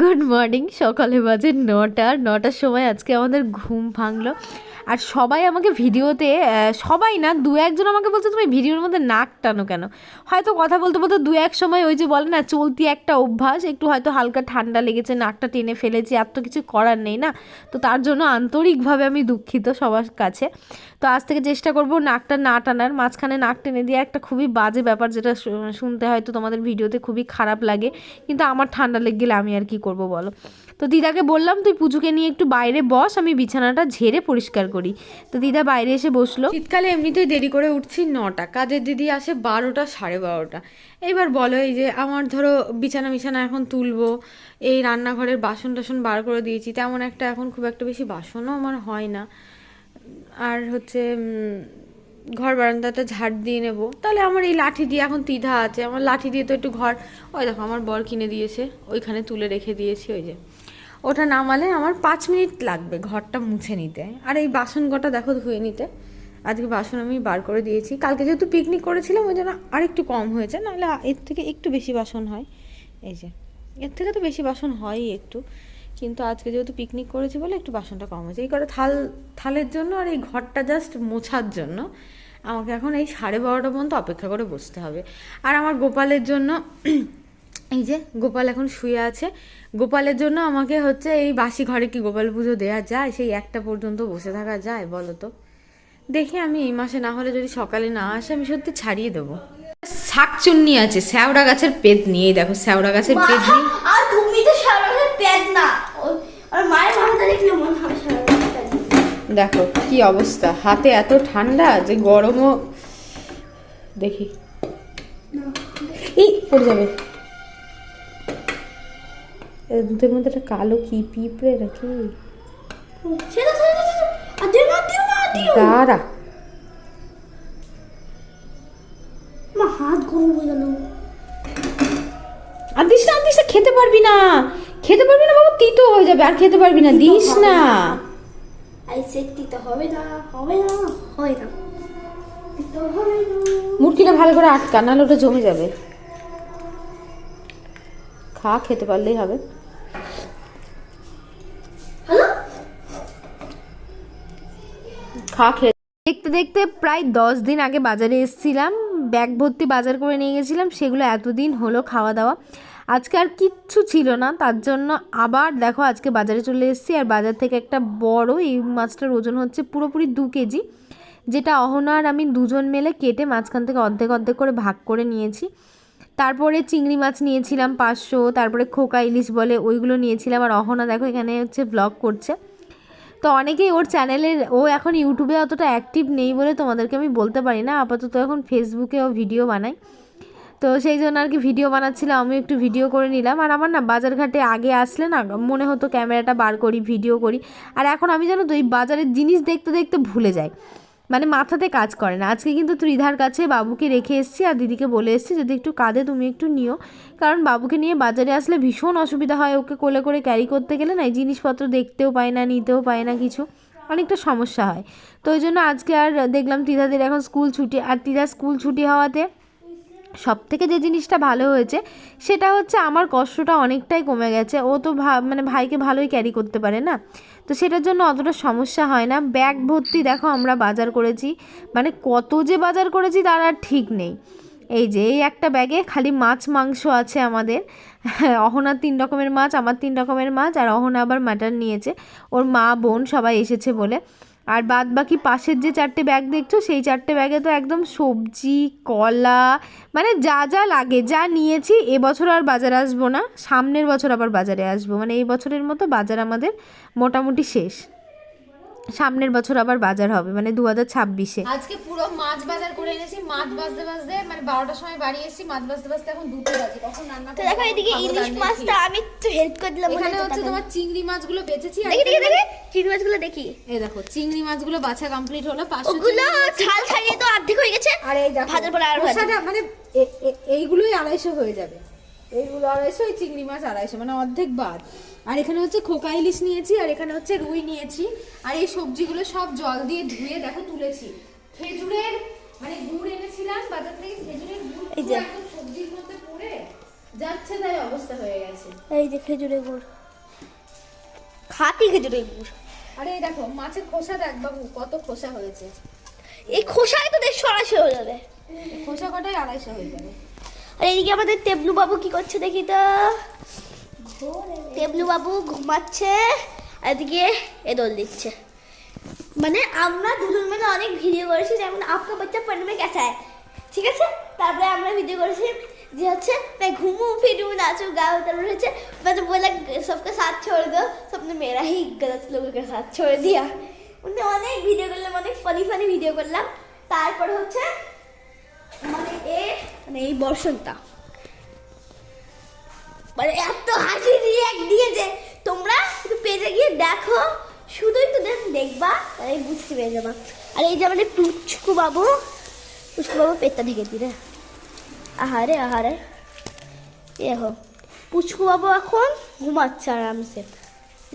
Good morning, সকালে বাজে নটা, নটার সময় আজকে আমাদের ঘুম ভাঙলো। আর সবাই আমাকে ভিডিওতে সবাই না, দু একজন আমাকে বলছে, তুমি ভিডিওর মধ্যে নাক টানো কেন? হয়তো কথা বলতে বলতে দু এক সময় ওই যে বলে না, চলতি একটা অভ্যাস, একটু হয়তো হালকা ঠান্ডা লেগেছে, নাকটা টেনে ফেলেছি, আর তো কিছু করার নেই না? তো তার জন্য আন্তরিকভাবে আমি দুঃখিত সবার কাছে। তো আজ থেকে চেষ্টা করব নাকটা না টানার। মাঝখানে নাক টেনে দিয়ে একটা খুবই বাজে ব্যাপার যেটা শুনতে হয়তো তোমাদের ভিডিওতে খুবই খারাপ লাগে, কিন্তু আমার ঠান্ডা লেগে গেলে আমি আর কি করব বলো? তো দিদাকে বললাম, তুই পুজোকে নিয়ে একটু বাইরে বস, আমি বিছানাটা ঝেড়ে পরিষ্কার করি। তো দিদা বাইরে এসে বসল। শীতকালে এমনিতেই দেরি করে উঠছি নটা, কাজের দিদি আসে বারোটা সাড়ে বারোটা। এইবার বলো, এই যে আমার ধরো বিছানা বিছানা এখন তুলবো, এই রান্নাঘরের বাসন টাসন বার করে দিয়েছি, তেমন একটা এখন খুব একটা বেশি বাসনও আমার হয় না। আর হচ্ছে ঘর বারান্দাটা ঝাড় দিয়ে নেব। তাহলে আমার এই লাঠি দিয়ে, এখন তিধা আছে, আমার লাঠি দিয়ে তো একটু ঘর, ওই দেখো আমার বর কিনে দিয়েছে, ওইখানে তুলে রেখে দিয়েছি, ওই যে। ওটা নামালে আমার পাঁচ মিনিট লাগবে ঘরটা মুছে নিতে। আর এই বাসন কটা দেখো ধুয়ে নিতে। আজকে বাসন আমি বার করে দিয়েছি। কালকে যেহেতু পিকনিক করেছিলাম, ওই জন্য আরেকটু কম হয়েছে, নাহলে এর থেকে একটু বেশি বাসন হয়। এই যে, এর থেকে তো বেশি বাসন হয়ই একটু। কিন্তু আজকে যেহেতু পিকনিক করেছি বলে একটু বাসনটা কম হয়েছে। এই করে থাল থালের জন্য আর এই ঘরটা জাস্ট মোছার জন্য আমাকে এখন এই সাড়ে বারোটা পর্যন্ত অপেক্ষা করে বসতে হবে। আর আমার গোপালের জন্য এই যে গোপাল এখন শুয়ে আছে গোপালের জন্য আমাকে হচ্ছে এই বাসি ঘরে কি গোপাল পুজো দেওয়া যায় সেই একটা পর্যন্ত বসে থাকা যায় বলো তো। দেখি আমি এই মাসে না হলে যদি সকালে না আসে আমি সত্যি ছাড়িয়ে দেবো। শাকচুন্নি আছে শ্যাওড়া গাছের পেট নিয়ে দেখো শ্যাওড়া গাছের পেট নিয়ে আর তুমি তো সারাদিন প্যাদ না। আর মায়ের মাথাটা দেখলে মনে হয় দেখো কি অবস্থা। হাতে এত ঠান্ডা যে গরমও দেখি। এই পড়ে যাবে। দুধের মধ্যে একটা কালো কি পিঁপড়ে নাকি? দাঁড়া। হাত গরম হয়ে গেল। আর দিস আর দিস না খেতে পারবি না। খেতে পারবি না বাবা? তিতো হয়ে যাবে আর খেতে পারবি না। দিস না। আই সেট তো হবে না হবে না হয় না। দিতে হবে না। মুরগিটা ভালো করে আটকা নাহলে ওটা জমে যাবে। খা খেতে পারলেই হবে। খা খেয়ে দেখতে দেখতে প্রায় দশ দিন আগে বাজারে এসেছিলাম। ব্যাগ ভর্তি বাজার করে নিয়ে গেছিলাম। সেগুলো এতদিন হলো খাওয়া দাওয়া। আজকে আর কিচ্ছু ছিল না, তার জন্য আবার দেখো আজকে বাজারে চলে এসেছি, আর বাজার থেকে একটা বড় এই মাছটার ওজন হচ্ছে পুরোপুরি দু কেজি, যেটা অহনা আর আমি দুজন মিলে কেটে মাঝখান থেকে অর্ধেক অর্ধেক করে ভাগ করে নিয়েছি। তারপরে চিংড়ি মাছ নিয়েছিলাম পাঁচশো, তারপরে খোকা ইলিশ বলে ওইগুলো নিয়েছিলাম, আর অহনা দেখো এখানে হচ্ছে ব্লগ করছে। তো অনেকেই ওর চ্যানেলের ও এখন ইউটিউবে অতটা অ্যাক্টিভ নেই বলে তোমাদেরকে আমি বলতে পারি না, আপাতত এখন ফেসবুকে ও ভিডিও বানায় তো সেই জন্য আর কি ভিডিও বানাচ্ছিলাম। আমি একটু ভিডিও করে নিলাম। আর আমার না বাজারঘাটে আগে আসলে না মনে হতো ক্যামেরাটা বার করি ভিডিও করি। আর এখন আমি জানো তো এই বাজারের জিনিস দেখতে দেখতে ভুলে যাই। মানে মাথাতে কাজ করে না। আজকে কিন্তু ত্রিধার কাছে বাবুকে রেখে এসেছি আর দিদিকে বলে এসেছি, যদি একটু কাঁধে তুমি একটু নিও। কারণ বাবুকে নিয়ে বাজারে আসলে ভীষণ অসুবিধা হয়। ওকে কোলে করে ক্যারি করতে গেলে না এই জিনিসপত্র দেখতেও পায় না, নিতেও পায় না কিছু। অনেকটা সমস্যা হয়। তো ওই জন্য আজকে আর দেখলাম ত্রিধাদের এখন স্কুল ছুটি। আর ত্রিধার স্কুল ছুটি হওয়াতে সব থেকে যে জিনিসটা ভালো হয়েছে, সেটা হচ্ছে আমার কষ্টটা অনেকটাই কমে গেছে। ও তো ভা মানে ভাইকে ভালোই ক্যারি করতে পারে না? তো সেটার জন্য অতটা সমস্যা হয় না। ব্যাগ ভর্তি দেখো আমরা বাজার করেছি। মানে কত যে বাজার করেছি তার আর ঠিক নেই। এই যে, এই একটা ব্যাগে খালি মাছ, মাংস আছে আমাদের। অহনার তিন রকমের মাছ, আমার তিন রকমের মাছ, আর অহনা আবার মাটন নিয়েছে। ওর মা, বোন সবাই এসেছে বলে। আর বাদ বাকি পাশের যে চারটে ব্যাগ দেখছ, সেই চারটে ব্যাগে তো একদম সবজি, কলা মানে যা যা লাগে, যা নিয়েছি এবছর আর বাজারে আসব না, সামনের বছর আবার বাজারে আসব। মানে এই বছরের মতো বাজার আমাদের মোটামুটি শেষ। সামনের বছর আবার বাজার হবে মানে দু হাজার ছাব্বিশে। আজকে পুরো মাছ বাজার করে এনেছি মাছ বাজতে বাজতে মানে বারোটার সময় বাড়ি এসেছি মাছ বাজতে বাজতে এখন দুটো বাজে কখন রান্না তো দেখো এদিকে ইলিশ মাছটা আমি একটু হেল্প করে দিলাম এখানে হচ্ছে তোমার চিংড়ি মাছগুলো বেচেছি আর দেখি দেখি দেখি চিংড়ি মাছগুলো দেখি। এই দেখো চিংড়ি মাছগুলো বাছা কমপ্লিট হলো পাঁচশো ওগুলো ছাল ছাড়িয়ে তো অর্ধেক হয়ে গেছে। আর এই দেখো ভাজার পরে আর ভাজা। মানে এইগুলোই আড়াইশো হয়ে যাবে। এইগুলো আড়াইশো এই চিংড়ি মাছ আড়াইশো মানে অর্ধেক বাদ। আর এখানে হচ্ছে খোকা ইলিশ নিয়েছি আর এখানে হচ্ছে রুই নিয়েছি। আর এই সবজিগুলো সব জল দিয়ে ধুয়ে দেখো তুলেছি। খেজুরের মানে গুড় এনেছিলাম বাজার থেকে খেজুরের গুড় সবজির মধ্যে পড়ে যাচ্ছে তাই অবস্থা হয়ে গেছে। এই যে খেজুরের গুড়। খাঁটি খেজুরের গুড়। আরে এই দেখো মাছের খোসা দেখ বাবু কত খোসা হয়েছে। এই খোসায় তো দেশ সরাসরি হয়ে যাবে। খোসা কটাই আড়াইশো হয়ে যাবে। আর এদিকে আমাদের তেবলু বাবু কি করছে দেখি তো? তেবলু বাবু ঘুমাচ্ছে এদিকে এ দোল দিচ্ছে। মানে আমরা দুজন মেলে অনেক ভিডিও করেছি, যেমন আপনার বাচ্চা পড়বে কেসায় ঠিক আছে? তারপরে আমরা ভিডিও করেছি যে হচ্ছে मैं ঘুমু फिरू नाचू गाओ হচ্ছে। মানে बोला সবকে সাথ छोड़ दो सबने मेरा ही गलत लोगों के साथ অনেক ভিডিও করলাম, অনেক ফানি ফানি ভিডিও করলাম। তারপর হচ্ছে মানে এ মানে এই বর্ষণটা। মানে এত হাসি রিয়াক্ট দিয়েছে তোমরা একটু পেজে গিয়ে দেখো, শুধুই তো দেখবা তাহলে বুঝতে পেরে যাবা। আর এই যে আমাদের পুচকু বাবু পুচকু বাবু পেটটা ঢেকে দিলে। আহারে আহারে। দেখো পুচকু বাবু এখন ঘুমাচ্ছে আরামসে।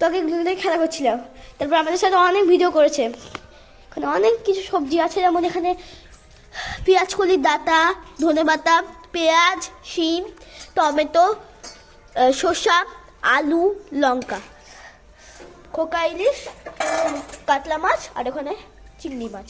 তোকে খেলা করছিলাম। তারপর আমাদের সাথে অনেক ভিডিও করেছে। এখানে অনেক কিছু সবজি আছে, যেমন এখানে পেঁয়াজ কলির ডাঁটা ধনে পাতা পেঁয়াজ, শিম, টমেটো শসা, আলু, লঙ্কা। খোকা, ইলিশ, কাতলা মাছ, আর ওখানে চিংড়ি মাছ।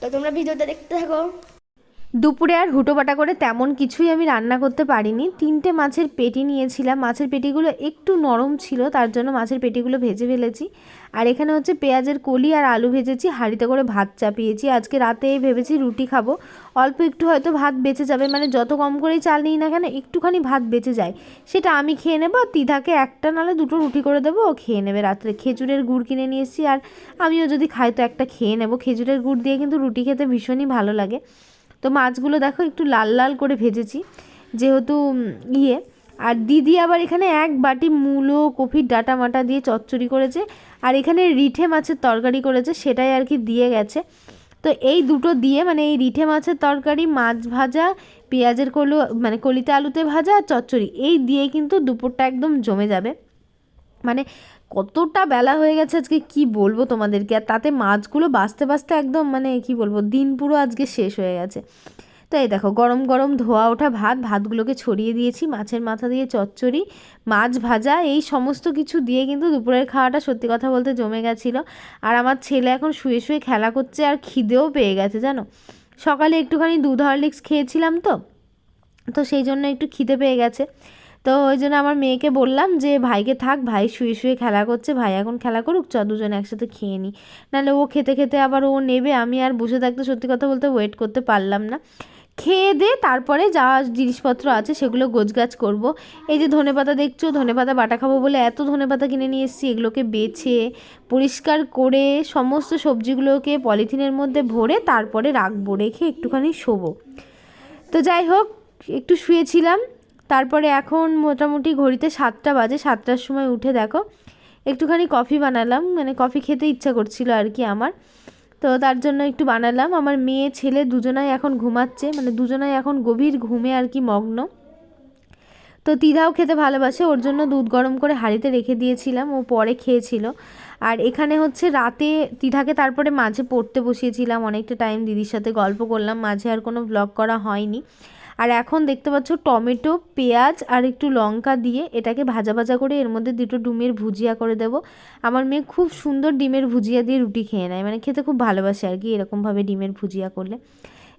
তো তোমরা ভিডিওটা দেখতে থাকো। দুপুরে আর হুটোপাটা করে তেমন কিছুই আমি রান্না করতে পারিনি। তিনটে মাছের পেটি নিয়েছিলাম। মাছের পেটিগুলো একটু নরম ছিল, তার জন্য মাছের পেটিগুলো ভেজে ফেলেছি। আর এখানে হচ্ছে পেঁয়াজের কলি আর আলু ভেজেছি, হাঁড়িতে করে ভাত চাপিয়েছি। আজকে রাতে ভেবেছি রুটি খাব। অল্প একটু হয়তো ভাত বেঁচে যাবে মানে যত কম করেই চাল নিই না কেন, একটুখানি ভাত বেঁচে যায়। সেটা আমি খেয়ে নেব তিধাকে একটা নালে দুটো রুটি করে দেবো, ও খেয়ে নেবে রাত্রে। খেজুরের গুড় কিনে নিয়ে এসেছি, আর আমিও যদি খাই তো একটা খেয়ে নেব। খেজুরের গুড় দিয়ে কিন্তু রুটি খেতে ভীষণই ভালো লাগে। তো মাছগুলো দেখো, একটু লাল লাল করে ভেজেছি, যেহেতু ইয়ে। আর দিদি আবার এখানে এক বাটি মূলো কফির ডাটা মাটা দিয়ে চচ্চড়ি করেছে, আর এখানে রিঠে মাছের তরকারি করেছে, সেটাই আর কি দিয়ে গেছে। তো এই দুটো দিয়ে মানে এই রিঠে মাছের তরকারি, মাছ ভাজা, পেঁয়াজের কলু মানে কলিতে আলুতে ভাজা আর চচ্চড়ি, এই দিয়ে কিন্তু দুপুরটা একদম জমে যাবে। মানে কতটা বেলা হয়ে গেছে আজকে কি বলব তোমাদেরকে? আর তাতে মাছগুলো বাঁচতে বাঁচতে একদম মানে কি বলব, দিন পুরো আজকে শেষ হয়ে গেছে। তো এই দেখো, গরম গরম ধোয়া ওঠা ভাত, ভাতগুলোকে ছড়িয়ে দিয়েছি, মাছের মাথা দিয়ে চচ্চড়ি, মাছ ভাজা, এই সমস্ত কিছু দিয়ে কিন্তু দুপুরের খাওয়াটা সত্যি কথা বলতে জমে গেছিল। আর আমার ছেলে এখন শুয়ে শুয়ে খেলা করছে আর খিদেও পেয়ে গেছে, জানো? সকালে একটুখানি দুধ, হরলিক্স খেয়েছিলাম তো তো সেই জন্য একটু খিদে পেয়ে গেছে। তো ওই জন্য আমার মেয়েকে বললাম যে, ভাইকে থাক, ভাই শুয়ে শুয়ে খেলা করছে, ভাই এখন খেলা করুক চ দুজনে একসাথে খেয়ে নিই নাহলে ও খেতে খেতে আবার ও নেবে, আমি আর বসে থাকতে সত্যি কথা বলতে ওয়েট করতে পারলাম না। খেয়ে দে, তারপরে যা জিনিসপত্র আছে সেগুলো গোছগাছ করব। এই যে ধনেপাতা দেখছ ধনেপাতা বাটা খাব বলে এত ধনেপাতা কিনে নিয়ে এসেছি, এগুলোকে বেছে, পরিষ্কার করে সমস্ত সবজিগুলোকে পলিথিনের মধ্যে ভরে তারপরে রাখব, রেখে একটুখানি শোবো। তো যাই হোক, একটু শুয়েছিলাম তারপরে এখন মোটামুটি ঘড়িতে সাতটা বাজে, সাতটার সময় উঠে দেখো, একটুখানি কফি বানালাম মানে কফি খেতে ইচ্ছা করছিল আর কি আমার। তো তার জন্য একটু বানালাম, আমার মেয়ে, ছেলে দুজনাই এখন ঘুমাচ্ছে মানে দুজনাই এখন গভীর ঘুমে আর কি মগ্ন। তো তিধাও খেতে ভালোবাসে, ওর জন্য দুধ গরম করে হাঁড়িতে রেখে দিয়েছিলাম, ও পরে খেয়েছিল। আর এখানে হচ্ছে রাতে তিধাকে তারপরে মাঝে পড়তে বসিয়েছিলাম, অনেকটা টাইম দিদির সাথে গল্প করলাম, মাঝে আর কোনো ব্লগ করা হয়নি। আর এখন দেখতে পাচ্ছ টমেটো, পেঁয়াজ আর একটু লঙ্কা দিয়ে এটাকে ভাজা ভাজা করে এর মধ্যে দুটো ডিমের ভুজিয়া করে দেবো। আমার মেয়ে খুব সুন্দর ডিমের ভুজিয়া দিয়ে রুটি খেয়ে নেয় মানে খেতে খুব ভালোবাসে আর কি এরকমভাবে ডিমের ভুজিয়া করলে।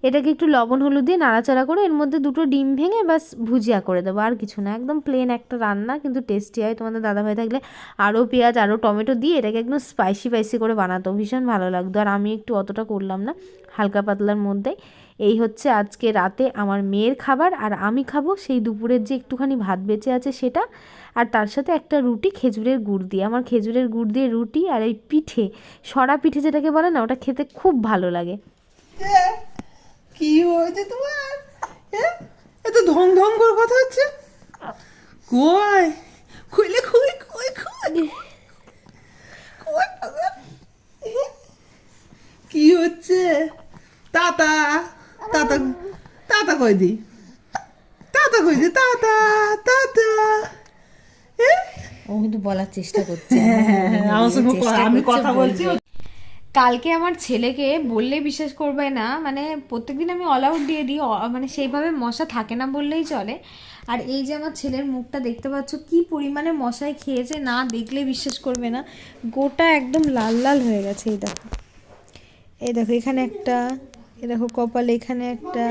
এটাকে একটু লবণ হলুদ দিয়ে নাড়াচাড়া করে এর মধ্যে দুটো ডিম ভেঙে বাস ভুজিয়া করে দেবো, আর কিছু না, একদম প্লেন একটা রান্না, কিন্তু টেস্টি হয়। তোমাদের দাদাভাই থাকলে আরও পেঁয়াজ, আরও টমেটো দিয়ে এটাকে একদম স্পাইসি স্পাইসি করে বানাতো, ভীষণ ভালো লাগতো। আর আমি একটু অতটা করলাম না, হালকা পাতলার মধ্যে এই হচ্ছে আজকে রাতে আমার মেয়ের খাবার আর আমি খাব সেই দুপুরের যে একটুখানি ভাত বেঁচে আছে সেটা আর তার সাথে একটা রুটি, খেজুরের গুড় দিয়ে। আমার খেজুরের গুড় দিয়ে রুটি আর এই পিঠে, সরা পিঠে যেটাকে বলে না, ওটা খেতে খুব ভালো লাগে। কি হয়েছে তোমার? এত ধং ধং করে কথা হচ্ছে? কই? খুইলে খুই খুই খুই? কি হচ্ছে? তাতা? কই দি? তাতা কই দি? তাতা তাতা। ও কিন্তু বলার চেষ্টা করছে। হ্যাঁ, আমার সঙ্গে আমি কথা বলছি। কালকে আমার ছেলেকে বললে বিশ্বাস করবে না মানে প্রত্যেকদিন আমি অল আউট দিয়ে দিই মানে সেইভাবে মশা থাকে না বললেই চলে। আর এই যে আমার ছেলের মুখটা দেখতে পাচ্ছ কি পরিমাণে মশাই খেয়েছে না দেখলে বিশ্বাস করবে না। গোটা একদম লাল লাল হয়ে গেছে এই দেখো। এই দেখো এখানে একটা এই দেখো কপাল এখানে একটা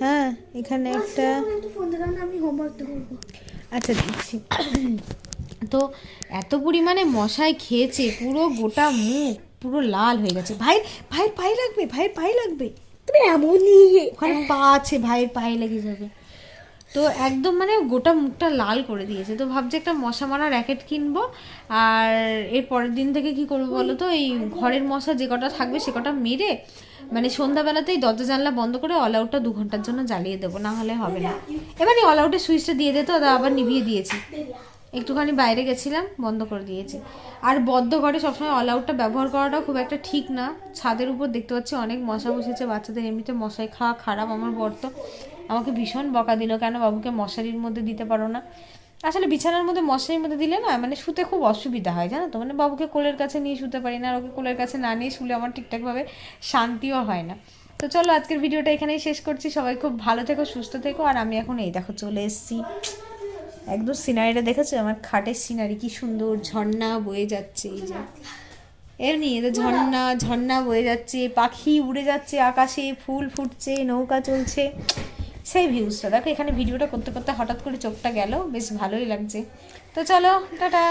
হ্যাঁ এখানে একটা। আচ্ছা দেখছি তো এত পরিমাণে মশায় খেয়েছে পুরো গোটা মুখ পুরো লাল হয়ে গেছে। ভাই ভাই পায়ে লাগবে ভাইয়ের পায়ে লাগবে। তুমি এমনই। ওখানে পা আছে ভাইয়ের পায়ে লেগে যাবে। তো একদম মানে গোটা মুখটা লাল করে দিয়েছে। তো ভাবছি একটা মশা মারা র্যাকেট কিনবো। আর এর পরের দিন থেকে কি করব বলো তো? এই ঘরের মশা যে কটা থাকবে সে কটা মেরে মানে সন্ধ্যাবেলাতেই দরজা জানলা বন্ধ করে অল আউটটা দু ঘণ্টার জন্য জ্বালিয়ে দেবো, না হলে হবে না। এবারে অল আউটের সুইচটা দিয়ে দিত আবার নিভিয়ে দিয়েছি। একটুখানি বাইরে গেছিলাম, বন্ধ করে দিয়েছি। আর বদ্ধ ঘরে সবসময় অল আউটটা ব্যবহার করাটাও খুব একটা ঠিক না। ছাদের উপর দেখতে পাচ্ছি অনেক মশা বসেছে, বাচ্চাদের এমনিতে মশাই খাওয়া খারাপ, আমার বর তো আমাকে ভীষণ বকা দিল, কেন বাবুকে মশারির মধ্যে দিতে পারো না? আসলে বিছানার মধ্যে মশারির মধ্যে দিলে না মানে শুতে খুব অসুবিধা হয়, জানো তো? মানে বাবুকে কোলের কাছে নিয়ে শুতে পারি না, আর ওকে কোলের কাছে না নিয়ে শুলে আমার ঠিকঠাকভাবে শান্তিও হয় না। তো চলো, আজকের ভিডিওটা এখানেই শেষ করছি। সবাই খুব ভালো থেকো, সুস্থ থেকো, আর আমি এখন এই দেখো চলে এসেছি। একদম সিনারিটা দেখেছ? আমার খাটের সিনারি, কি সুন্দর ঝর্ণা বয়ে যাচ্ছে এই যে। এমনি এটা ঝর্ণা ঝর্ণা বয়ে যাচ্ছে, পাখি উড়ে যাচ্ছে, আকাশে ফুল ফুটছে, নৌকা চলছে। সেই ভিউজটা দেখো, এখানে ভিডিওটা করতে করতে হঠাৎ করে চোখটা গেল। বেশ ভালোই লাগছে। তো চলো, টাটা।